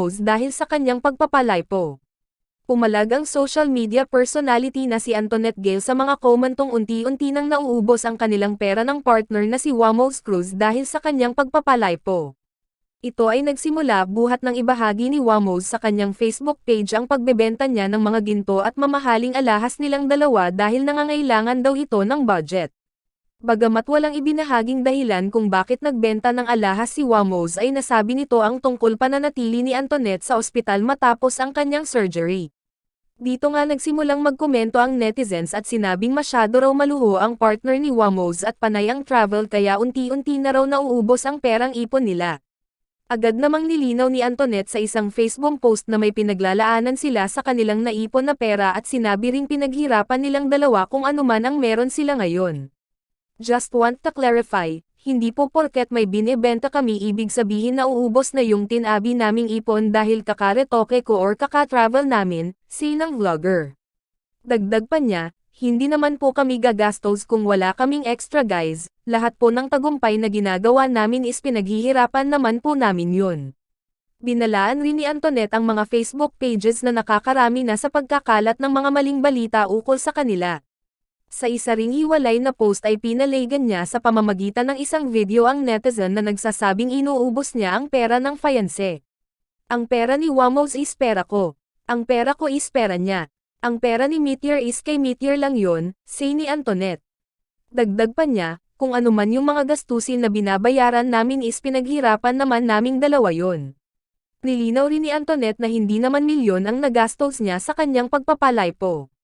Wamos dahil sa kanyang pagpapalipo. Pumalag ang social media personality na si Antoinette Gale sa mga komentong unti-unti nang nauubos ang kanilang pera ng partner na si Wamos Cruz dahil sa kanyang pagpapalipo. Ito ay nagsimula buhat ng ibahagi ni Wamos sa kanyang Facebook page ang pagbebenta niya ng mga ginto at mamahaling alahas nilang dalawa dahil nangangailangan daw ito ng budget. Bagamat walang ibinahaging dahilan kung bakit nagbenta ng alahas si Wamos ay nasabi nito ang tungkol pananatili ni Antoinette sa ospital matapos ang kanyang surgery. Dito nga nagsimulang magkomento ang netizens at sinabing masyado raw maluho ang partner ni Wamos at panay ang travel kaya unti-unti na raw nauubos ang perang ipon nila. Agad namang nilinaw ni Antoinette sa isang Facebook post na may pinaglalaanan sila sa kanilang naipon na pera at sinabi ring pinaghirapan nilang dalawa kung anuman ang meron sila ngayon. Just want to clarify, hindi po porket may binibenta kami ibig sabihin na uubos na yung tinabi naming ipon dahil kakaretoke ko or kaka-travel namin, sinang vlogger. Dagdag pa niya, hindi naman po kami gagastos kung wala kaming extra guys, lahat po ng tagumpay na ginagawa namin is pinaghihirapan naman po namin yun. Binalaan rin ni Antoinette ang mga Facebook pages na nakakarami na sa pagkakalat ng mga maling balita ukol sa kanila. Sa isa ring hiwalay na post ay pinalagan niya sa pamamagitan ng isang video ang netizen na nagsasabing inuubos niya ang pera ng fiancé. Ang pera ni Wamos is pera ko. Ang pera ko is pera niya. Ang pera ni Meteor is kay Meteor lang yon, say ni Antoinette. Dagdag pa niya, kung ano man yung mga gastusin na binabayaran namin is pinaghirapan naman naming dalawa yon. Nilinaw rin ni Antoinette na hindi naman milyon ang nagastos niya sa kanyang pagpapalipo.